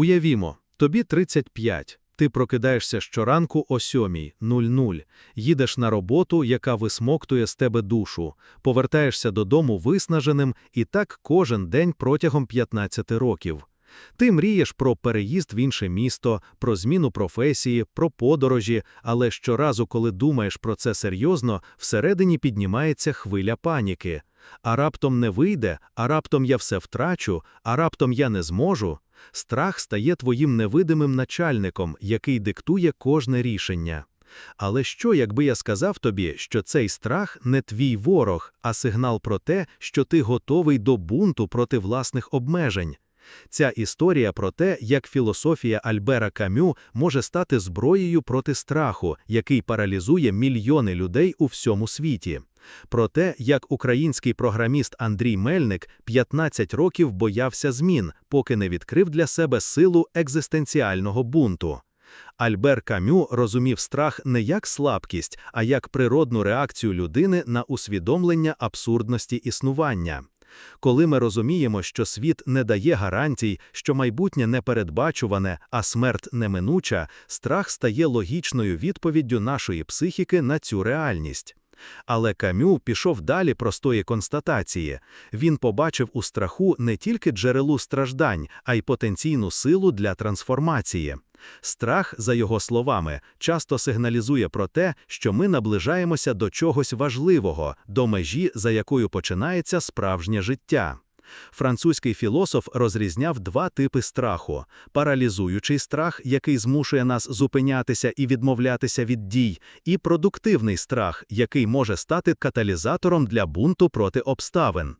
Уявімо, тобі 35. Ти прокидаєшся щоранку о 7.00, їдеш на роботу, яка висмоктує з тебе душу, повертаєшся додому виснаженим і так кожен день протягом 15 років. Ти мрієш про переїзд в інше місто, про зміну професії, про подорожі, але щоразу, коли думаєш про це серйозно, всередині піднімається хвиля паніки. А раптом не вийде, а раптом я все втрачу, а раптом я не зможу. Страх стає твоїм невидимим начальником, який диктує кожне рішення. Але що, якби я сказав тобі, що цей страх не твій ворог, а сигнал про те, що ти готовий до бунту проти власних обмежень? Ця історія про те, як філософія Альбера Камю може стати зброєю проти страху, який паралізує мільйони людей у всьому світі. Про те, як український програміст Андрій Мельник 15 років боявся змін, поки не відкрив для себе силу екзистенціального бунту. Альбер Камю розумів страх не як слабкість, а як природну реакцію людини на усвідомлення абсурдності існування. Коли ми розуміємо, що світ не дає гарантій, що майбутнє непередбачуване, а смерть неминуча, страх стає логічною відповіддю нашої психіки на цю реальність. Але Камю пішов далі простої констатації він побачив у страху не тільки джерелу страждань, а й потенційну силу для трансформації. Страх, за його словами, часто сигналізує про те, що ми наближаємося до чогось важливого, до межі, за якою починається справжнє життя. Французький філософ розрізняв два типи страху: паралізуючий страх, який змушує нас зупинятися і відмовлятися від дій, і продуктивний страх, який може стати каталізатором для бунту проти обставин.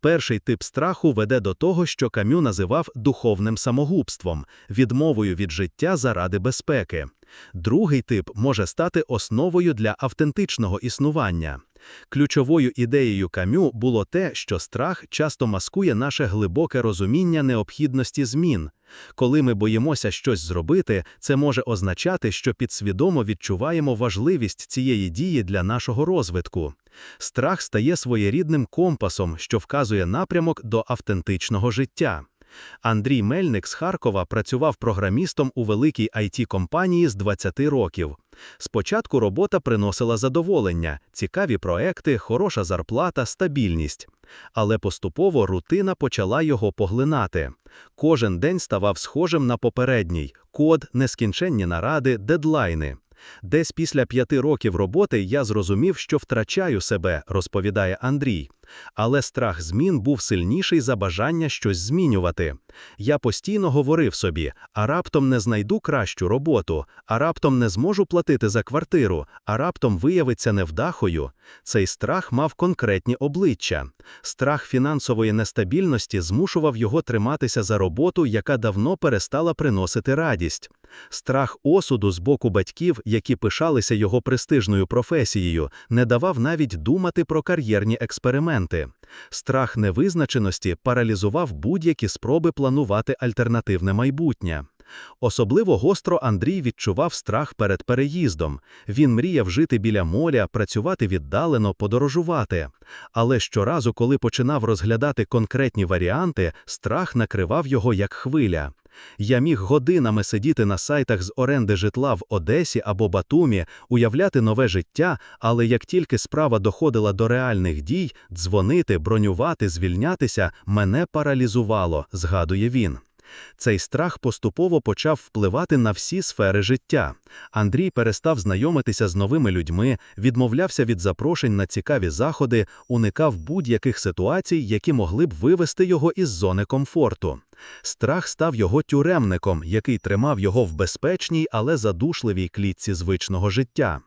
Перший тип страху веде до того, що Камю називав духовним самогубством, відмовою від життя заради безпеки. Другий тип може стати основою для автентичного існування. Ключовою ідеєю камю було те, що страх часто маскує наше глибоке розуміння необхідності змін. Коли ми боїмося щось зробити, це може означати, що підсвідомо відчуваємо важливість цієї дії для нашого розвитку. Страх стає своєрідним компасом, що вказує напрямок до автентичного життя. Андрій Мельник з Харкова працював програмістом у великій it компанії з 20 років. Спочатку робота приносила задоволення, цікаві проекти, хороша зарплата, стабільність. Але поступово рутина почала його поглинати. Кожен день ставав схожим на попередній код, нескінченні наради, дедлайни. Десь після п'яти років роботи я зрозумів, що втрачаю себе, розповідає Андрій. Але страх змін був сильніший за бажання щось змінювати. Я постійно говорив собі: а раптом не знайду кращу роботу, а раптом не зможу платити за квартиру, а раптом виявиться невдахою. Цей страх мав конкретні обличчя. Страх фінансової нестабільності змушував його триматися за роботу, яка давно перестала приносити радість. Страх осуду з боку батьків, які пишалися його престижною професією, не давав навіть думати про кар'єрні експерименти. Страх невизначеності паралізував будь-які спроби планувати альтернативне майбутнє. Особливо гостро Андрій відчував страх перед переїздом. Він мріяв жити біля моря, працювати віддалено, подорожувати. Але щоразу, коли починав розглядати конкретні варіанти, страх накривав його як хвиля. Я міг годинами сидіти на сайтах з оренди житла в Одесі або Батумі, уявляти нове життя, але як тільки справа доходила до реальних дій, дзвонити, бронювати, звільнятися, мене паралізувало, згадує він. Цей страх поступово почав впливати на всі сфери життя. Андрій перестав знайомитися з новими людьми, відмовлявся від запрошень на цікаві заходи, уникав будь-яких ситуацій, які могли б вивести його із зони комфорту. Страх став його тюремником, який тримав його в безпечній, але задушливій клітці звичного життя.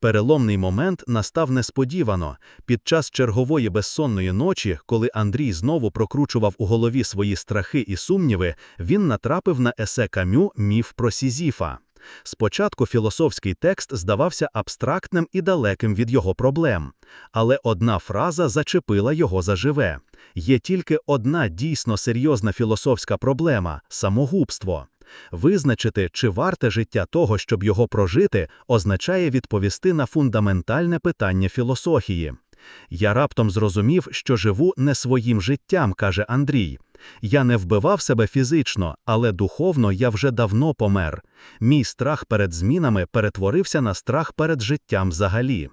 Переломний момент настав несподівано. Під час чергової безсонної ночі, коли Андрій знову прокручував у голові свої страхи і сумніви, він натрапив на есе камю міф про Сізіфа. Спочатку філософський текст здавався абстрактним і далеким від його проблем, але одна фраза зачепила його заживе. Є тільки одна дійсно серйозна філософська проблема самогубство. Визначити, чи варте життя того, щоб його прожити, означає відповісти на фундаментальне питання філософії. Я раптом зрозумів, що живу не своїм життям, каже Андрій. Я не вбивав себе фізично, але духовно я вже давно помер. Мій страх перед змінами перетворився на страх перед життям взагалі.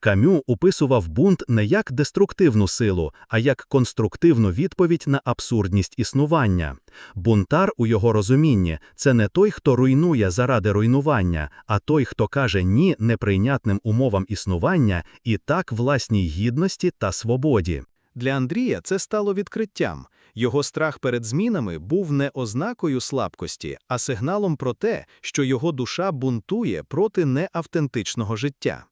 Камю описував бунт не як деструктивну силу, а як конструктивну відповідь на абсурдність існування. Бунтар у його розумінні це не той, хто руйнує заради руйнування, а той, хто каже ні неприйнятним умовам існування і так власній гідності та свободі. Для Андрія це стало відкриттям. Його страх перед змінами був не ознакою слабкості, а сигналом про те, що його душа бунтує проти неавтентичного життя.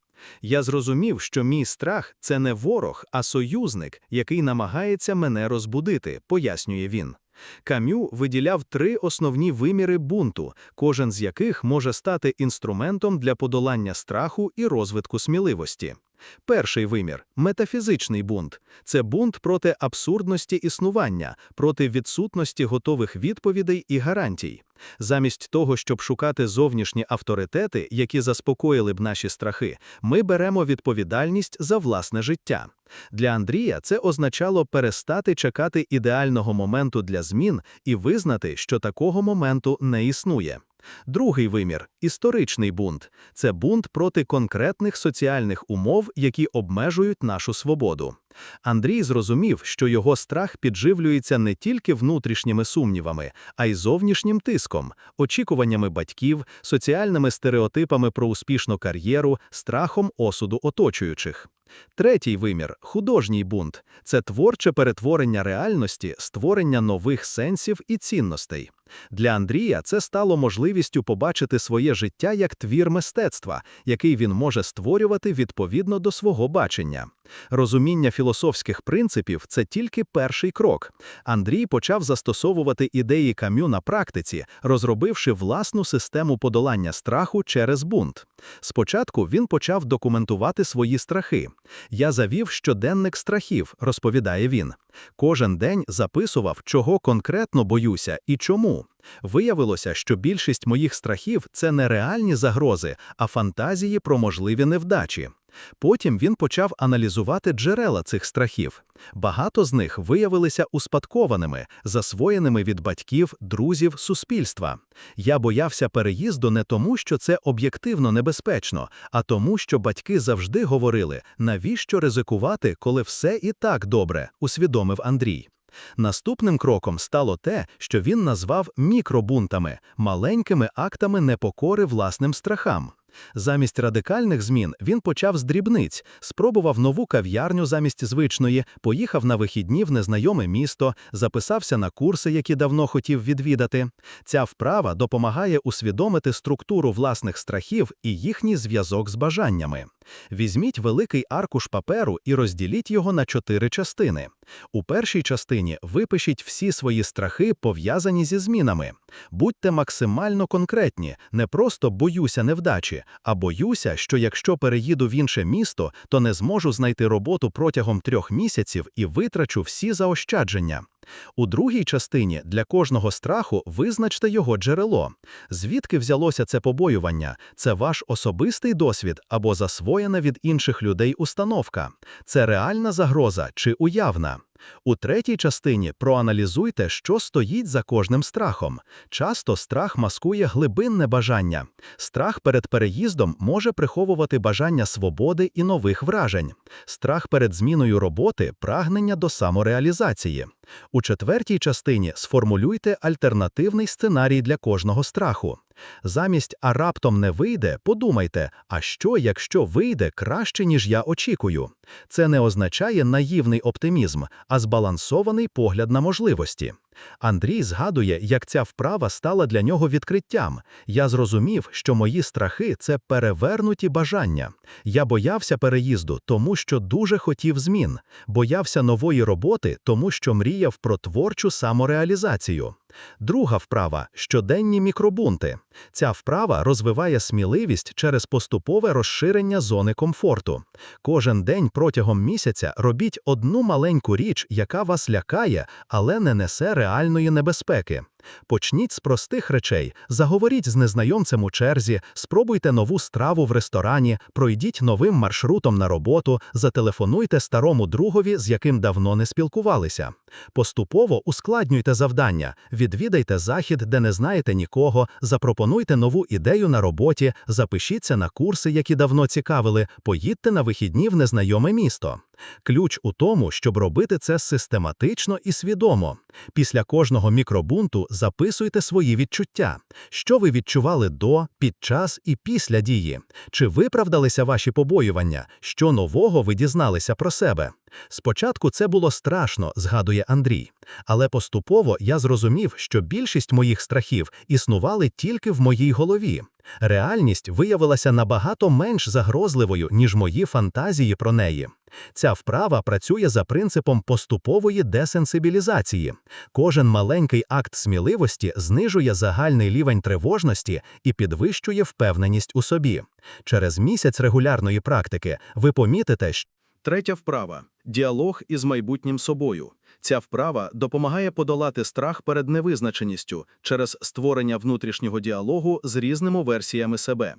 Я зрозумів, що мій страх це не ворог, а союзник, який намагається мене розбудити, пояснює він. Камю виділяв три основні виміри бунту, кожен з яких може стати інструментом для подолання страху і розвитку сміливості. Перший вимір метафізичний бунт це бунт проти абсурдності існування, проти відсутності готових відповідей і гарантій. Замість того, щоб шукати зовнішні авторитети, які заспокоїли б наші страхи, ми беремо відповідальність за власне життя. Для Андрія це означало перестати чекати ідеального моменту для змін і визнати, що такого моменту не існує. Другий вимір історичний бунт це бунт проти конкретних соціальних умов, які обмежують нашу свободу. Андрій зрозумів, що його страх підживлюється не тільки внутрішніми сумнівами, а й зовнішнім тиском, очікуваннями батьків, соціальними стереотипами про успішну кар'єру, страхом осуду оточуючих. Третій вимір художній бунт це творче перетворення реальності, створення нових сенсів і цінностей. Для Андрія це стало можливістю побачити своє життя як твір мистецтва, який він може створювати відповідно до свого бачення. Розуміння філософських принципів це тільки перший крок. Андрій почав застосовувати ідеї камю на практиці, розробивши власну систему подолання страху через бунт. Спочатку він почав документувати свої страхи. Я завів щоденник страхів, розповідає він. Кожен день записував, чого конкретно боюся і чому. Виявилося, що більшість моїх страхів це не реальні загрози, а фантазії про можливі невдачі. Потім він почав аналізувати джерела цих страхів. Багато з них виявилися успадкованими, засвоєними від батьків, друзів, суспільства. Я боявся переїзду не тому, що це об'єктивно небезпечно, а тому, що батьки завжди говорили, навіщо ризикувати, коли все і так добре, усвідомив Андрій. Наступним кроком стало те, що він назвав мікробунтами, маленькими актами непокори власним страхам. Замість радикальних змін він почав з дрібниць, спробував нову кав'ярню замість звичної, поїхав на вихідні в незнайоме місто, записався на курси, які давно хотів відвідати. Ця вправа допомагає усвідомити структуру власних страхів і їхній зв'язок з бажаннями. Візьміть великий аркуш паперу і розділіть його на чотири частини. У першій частині випишіть всі свої страхи, пов'язані зі змінами. Будьте максимально конкретні, не просто боюся невдачі, а боюся, що якщо переїду в інше місто, то не зможу знайти роботу протягом трьох місяців і витрачу всі заощадження. У другій частині для кожного страху визначте його джерело. Звідки взялося це побоювання? Це ваш особистий досвід або засвоєна від інших людей установка. Це реальна загроза чи уявна. У третій частині проаналізуйте, що стоїть за кожним страхом. Часто страх маскує глибинне бажання. Страх перед переїздом може приховувати бажання свободи і нових вражень. Страх перед зміною роботи прагнення до самореалізації. У четвертій частині сформулюйте альтернативний сценарій для кожного страху. Замість а раптом не вийде, подумайте, а що, якщо вийде краще, ніж я очікую? Це не означає наївний оптимізм, а збалансований погляд на можливості. Андрій згадує, як ця вправа стала для нього відкриттям. Я зрозумів, що мої страхи це перевернуті бажання. Я боявся переїзду, тому що дуже хотів змін, боявся нової роботи, тому що мріяв про творчу самореалізацію. Друга вправа щоденні мікробунти. Ця вправа розвиває сміливість через поступове розширення зони комфорту. Кожен день протягом місяця робіть одну маленьку річ, яка вас лякає, але не несе реальної небезпеки. Почніть з простих речей, заговоріть з незнайомцем у черзі, спробуйте нову страву в ресторані, пройдіть новим маршрутом на роботу, зателефонуйте старому другові, з яким давно не спілкувалися. Поступово ускладнюйте завдання, відвідайте захід, де не знаєте нікого, запропонуйте нову ідею на роботі, запишіться на курси, які давно цікавили, поїдьте на вихідні в незнайоме місто. Ключ у тому, щоб робити це систематично і свідомо. Після кожного мікробунту записуйте свої відчуття, що ви відчували до, під час і після дії. Чи виправдалися ваші побоювання, що нового ви дізналися про себе? Спочатку це було страшно, згадує Андрій, але поступово я зрозумів, що більшість моїх страхів існували тільки в моїй голові. Реальність виявилася набагато менш загрозливою, ніж мої фантазії про неї. Ця вправа працює за принципом поступової десенсибілізації. Кожен маленький акт сміливості знижує загальний рівень тривожності і підвищує впевненість у собі. Через місяць регулярної практики ви помітите, що Третя вправа діалог із майбутнім собою. Ця вправа допомагає подолати страх перед невизначеністю через створення внутрішнього діалогу з різними версіями себе.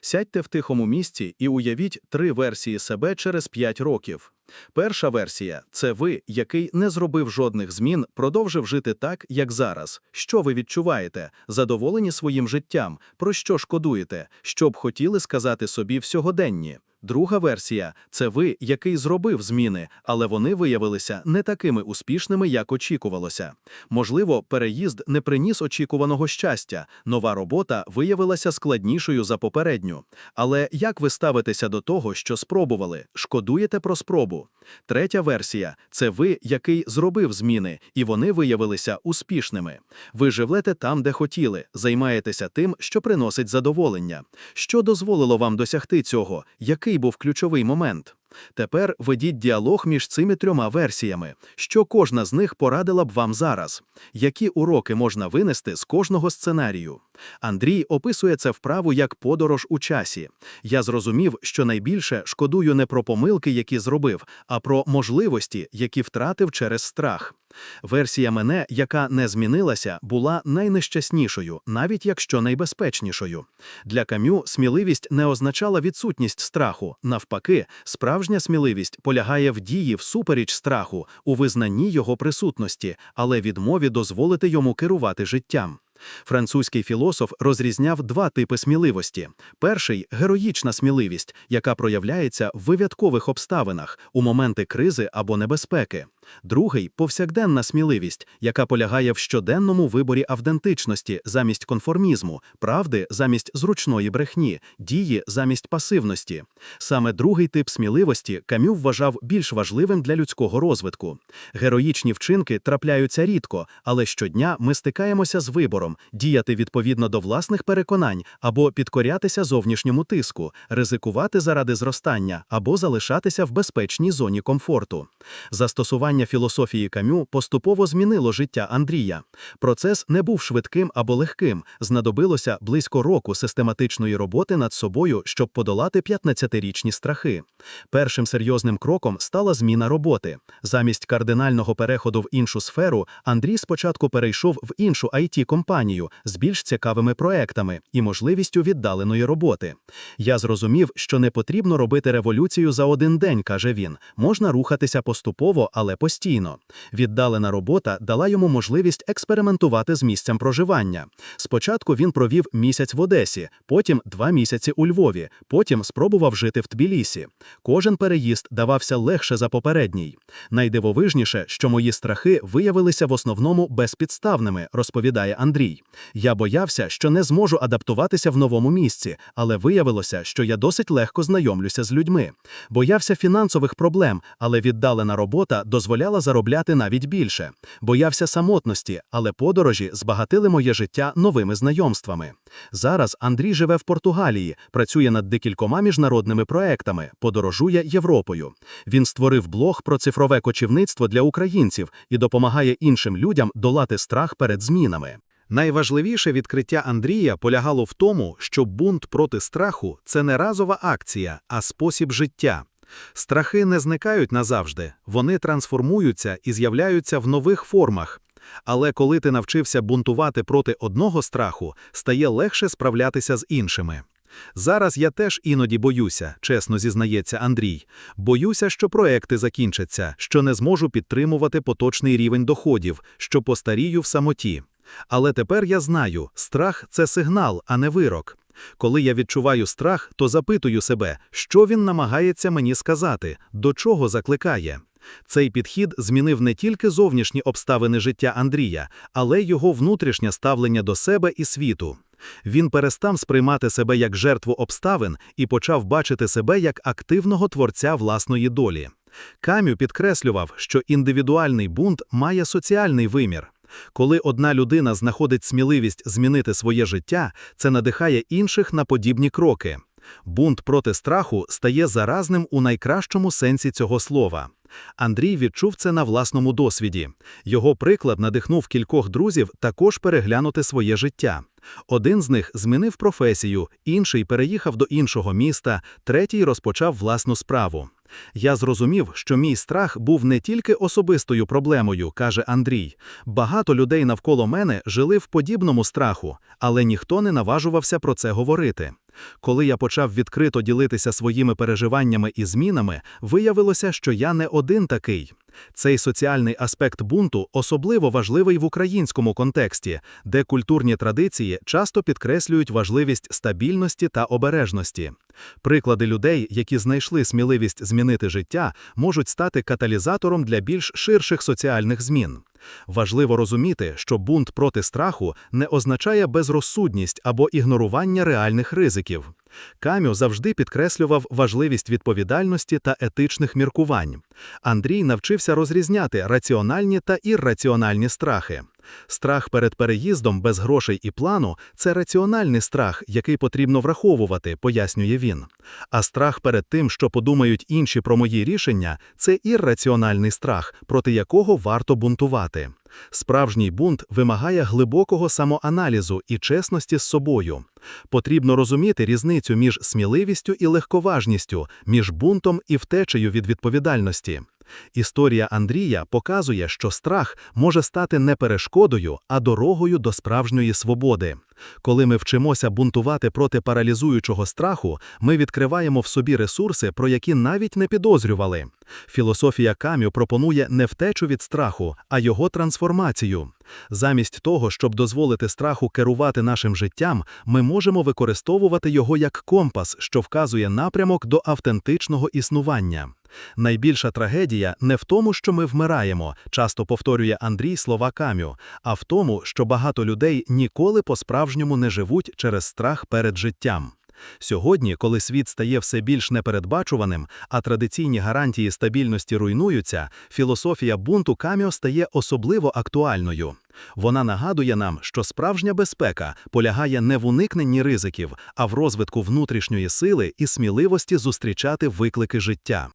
Сядьте в тихому місці і уявіть три версії себе через 5 років. Перша версія це ви, який не зробив жодних змін, продовжив жити так, як зараз. Що ви відчуваєте? Задоволені своїм життям, про що шкодуєте, що б хотіли сказати собі в сьогоденні. Друга версія це ви, який зробив зміни, але вони виявилися не такими успішними, як очікувалося. Можливо, переїзд не приніс очікуваного щастя, нова робота виявилася складнішою за попередню. Але як ви ставитеся до того, що спробували? Шкодуєте про спробу? Третя версія це ви, який зробив зміни, і вони виявилися успішними. Ви живете там, де хотіли, займаєтеся тим, що приносить задоволення. Що дозволило вам досягти цього? Який був ключовий момент? Тепер ведіть діалог між цими трьома версіями, що кожна з них порадила б вам зараз, які уроки можна винести з кожного сценарію. Андрій описує це вправу як подорож у часі. Я зрозумів, що найбільше шкодую не про помилки, які зробив, а про можливості, які втратив через страх. Версія мене, яка не змінилася, була найнещаснішою, навіть якщо найбезпечнішою. Для Камю сміливість не означала відсутність страху. Навпаки, справжня сміливість полягає в дії всупереч страху, у визнанні його присутності, але відмові дозволити йому керувати життям. Французький філософ розрізняв два типи сміливості: перший героїчна сміливість, яка проявляється в вивяткових обставинах у моменти кризи або небезпеки. Другий повсякденна сміливість, яка полягає в щоденному виборі автентичності замість конформізму, правди замість зручної брехні, дії замість пасивності. Саме другий тип сміливості Камю вважав більш важливим для людського розвитку. Героїчні вчинки трапляються рідко, але щодня ми стикаємося з вибором діяти відповідно до власних переконань або підкорятися зовнішньому тиску, ризикувати заради зростання або залишатися в безпечній зоні комфорту. Застосування філософії Камю поступово змінило життя Андрія. Процес не був швидким або легким. Знадобилося близько року систематичної роботи над собою, щоб подолати 15-річні страхи. Першим серйозним кроком стала зміна роботи. Замість кардинального переходу в іншу сферу Андрій спочатку перейшов в іншу it компанію з більш цікавими проектами і можливістю віддаленої роботи. Я зрозумів, що не потрібно робити революцію за один день, каже він. Можна рухатися поступово, але постійно. Віддалена робота дала йому можливість експериментувати з місцем проживання. Спочатку він провів місяць в Одесі, потім два місяці у Львові, потім спробував жити в Тбілісі. Кожен переїзд давався легше за попередній. Найдивовижніше, що мої страхи виявилися в основному безпідставними, розповідає Андрій. Я боявся, що не зможу адаптуватися в новому місці, але виявилося, що я досить легко знайомлюся з людьми. Боявся фінансових проблем, але віддалена робота дозволяла заробляти навіть більше. Боявся самотності, але подорожі збагатили моє життя новими знайомствами. Зараз Андрій живе в Португалії, працює над декількома міжнародними проектами, подорожує Європою. Він створив блог про цифрове кочівництво для українців і допомагає іншим людям долати страх перед змінами. Найважливіше відкриття Андрія полягало в тому, що бунт проти страху це не разова акція, а спосіб життя. Страхи не зникають назавжди, вони трансформуються і з'являються в нових формах. Але коли ти навчився бунтувати проти одного страху, стає легше справлятися з іншими. Зараз я теж іноді боюся, чесно зізнається Андрій. Боюся, що проекти закінчаться, що не зможу підтримувати поточний рівень доходів, що постарію в самоті. Але тепер я знаю, страх це сигнал, а не вирок. Коли я відчуваю страх, то запитую себе, що він намагається мені сказати, до чого закликає. Цей підхід змінив не тільки зовнішні обставини життя Андрія, але й його внутрішнє ставлення до себе і світу. Він перестав сприймати себе як жертву обставин і почав бачити себе як активного творця власної долі. Камю підкреслював, що індивідуальний бунт має соціальний вимір. Коли одна людина знаходить сміливість змінити своє життя, це надихає інших на подібні кроки. Бунт проти страху стає заразним у найкращому сенсі цього слова. Андрій відчув це на власному досвіді. Його приклад надихнув кількох друзів також переглянути своє життя. Один з них змінив професію, інший переїхав до іншого міста, третій розпочав власну справу. Я зрозумів, що мій страх був не тільки особистою проблемою, каже Андрій. Багато людей навколо мене жили в подібному страху, але ніхто не наважувався про це говорити. Коли я почав відкрито ділитися своїми переживаннями і змінами, виявилося, що я не один такий. Цей соціальний аспект бунту особливо важливий в українському контексті, де культурні традиції часто підкреслюють важливість стабільності та обережності. Приклади людей, які знайшли сміливість змінити життя, можуть стати каталізатором для більш ширших соціальних змін. Важливо розуміти, що бунт проти страху не означає безрозсудність або ігнорування реальних ризиків. Камю завжди підкреслював важливість відповідальності та етичних міркувань. Андрій навчився розрізняти раціональні та ірраціональні страхи. Страх перед переїздом без грошей і плану це раціональний страх, який потрібно враховувати, пояснює він. А страх перед тим, що подумають інші про мої рішення, це ірраціональний страх, проти якого варто бунтувати. Справжній бунт вимагає глибокого самоаналізу і чесності з собою. Потрібно розуміти різницю між сміливістю і легковажністю, між бунтом і втечею від відповідальності. Історія Андрія показує, що страх може стати не перешкодою, а дорогою до справжньої свободи. Коли ми вчимося бунтувати проти паралізуючого страху, ми відкриваємо в собі ресурси, про які навіть не підозрювали. Філософія Камю пропонує не втечу від страху, а його трансформацію. Замість того, щоб дозволити страху керувати нашим життям, ми можемо використовувати його як компас, що вказує напрямок до автентичного існування. Найбільша трагедія не в тому, що ми вмираємо, часто повторює Андрій слова Камю, а в тому, що багато людей ніколи по-справжньому не живуть через страх перед життям. Сьогодні, коли світ стає все більш непередбачуваним, а традиційні гарантії стабільності руйнуються, філософія бунту Каміо стає особливо актуальною. Вона нагадує нам, що справжня безпека полягає не в уникненні ризиків, а в розвитку внутрішньої сили і сміливості зустрічати виклики життя.